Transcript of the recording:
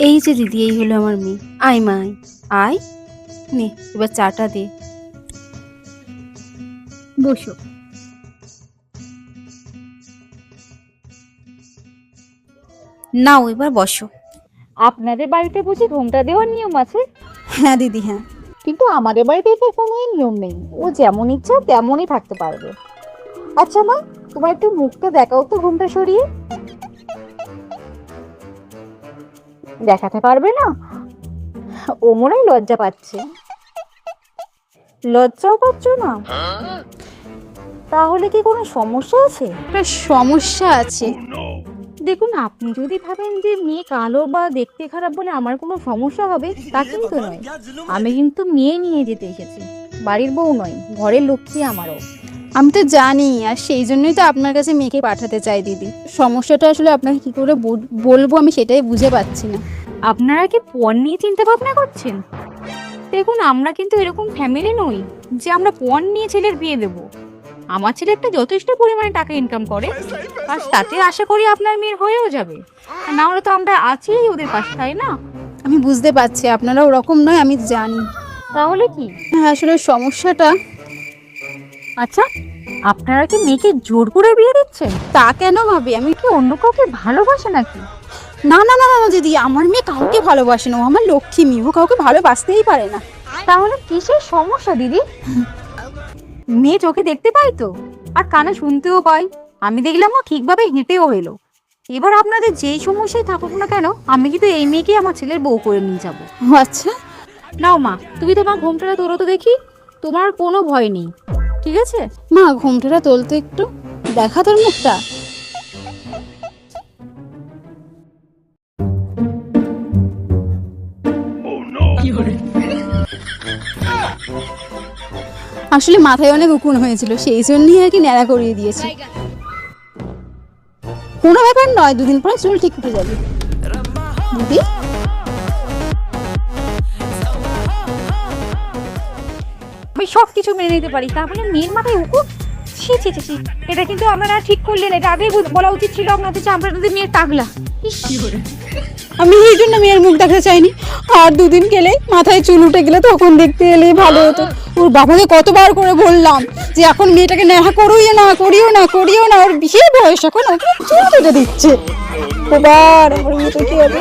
এই যে দিদি এই হলো আমার মেয়ে। আয় মা আয়। আয়। নে এবার চাটা দে। বসো। নাও এবার বসো। আপনাদের বাড়িতে বুঝি ঘুমটা দেওয়ার নিয়ম আছে? হ্যাঁ দিদি হ্যাঁ। কিন্তু আমাদের বাড়িতে তো কোনো নিয়ম নেই। ও যেমন ইচ্ছা তেমনই থাকতে পারবে। আচ্ছা মা তোমার একটু মুখটা দেখাও তো ঘুমটা সরিয়ে। দেখাতে পারবে না? ও মনে হয় লজ্জা পাচ্ছে। লজ্জাও পাচ্ছ না? তাহলে কি কোনো সমস্যা আছে? সমস্যা আছে। দেখুন আপনি যদি ভাবেন যে মেয়ে কালো বা দেখতে খারাপ বলে আমার কোনো সমস্যা হবে তা কিন্তু নয়। আমি কিন্তু মেয়ে নিয়ে যেতে এসেছি। বাড়ির বউ নয় ঘরের লক্ষ্মী আমারও। আমি তো জানি আর সেই জন্যই তো আপনার কাছে মেয়েকে পাঠাতে চাই দিদি। সমস্যাটা আসলে আপনাকে কি করে বলব আমি সেটাই বুঝে পাচ্ছি না। আপনারা কি পণ নিয়ে চিন্তা ভাবনা করছেন? দেখুন আমরা কিন্তু এরকম ফ্যামিলি নই যে আমরা পণ নিয়ে ছেলের বিয়ে দেব। আমার ছেলে একটা যথেষ্ট পরিমাণে টাকা ইনকাম করে আর তাতে আশা করি আপনার মেয়ের হয়েও যাবে। আর না হলে তো আমরা আছি ওদের পাশে তাই না? আমি বুঝতে পারছি আপনারা ওরকম নয় আমি জানি। তাহলে কি? হ্যাঁ আসলে সমস্যাটা আচ্ছা আপনারা কি মেয়েকে জোর করে বিয়ে দিচ্ছেন? তা কেন ভাবি? আমি কি অন্য কাউকে ভালোবাসে নাকি? না না না না দিদি আমার মেয়ে কাউকে ভালোবাসে না। ও আমার লক্ষ্মী মেয়ে ও কাউকে ভালোবাসতেই পারে না। তাহলে কিসের সমস্যা দিদি? মেয়ে চোখে দেখতে পাই তো আর কানে শুনতেও পাই। আমি দেখলাম ও ঠিকভাবে হেঁটেও এলো। এবার আপনাদের যেই সমস্যায় থাকুক না কেন আমি কিন্তু এই মেয়েকে আমার ছেলের বউ করে নিয়ে যাব। আচ্ছা। নাও মা তুমি তোমার ঘোমটাটা তোলো তো দেখি। তোমার কোনো ভয় নেই। ঠিক আছে? মা ঘুমটাটা তোলতো একটু। দেখা তোর মুখটা। আসলে মাথায় অনেক উকুন হয়েছিল সেই জন্যই আর কি ন্যাড়া করিয়ে দিয়েছি। কোনো ব্যাপার নয় দুদিন পরে চুল ঠিক উঠে যাবে। দিদি? আমি সব কিছু মেনে নিতে পারি। তাহলে মেয়ের মাথায় উকুন ছি ছি ছি এটা কিন্তু আপনারা ঠিক করলেন। এটা আগেই বলা উচিত ছিল আপনাদের যে আপনাদের মেয়ের টাকলা আমি এই জন্য মেয়ের মুখ দেখা চাইনি। আর দুদিন গেলে মাথায় চুল উঠে গেলে তখন দেখতে এলে ভালো হতো। ওর বাবাকে কতবার করে বললাম যে এখন মেয়েটাকে নেহা করিও না করিও না করিও না। ওর বিশেষ বয়স এখন, ওকে চুল কেটে দিচ্ছে। এবার আমার মেয়েটা কি হবে?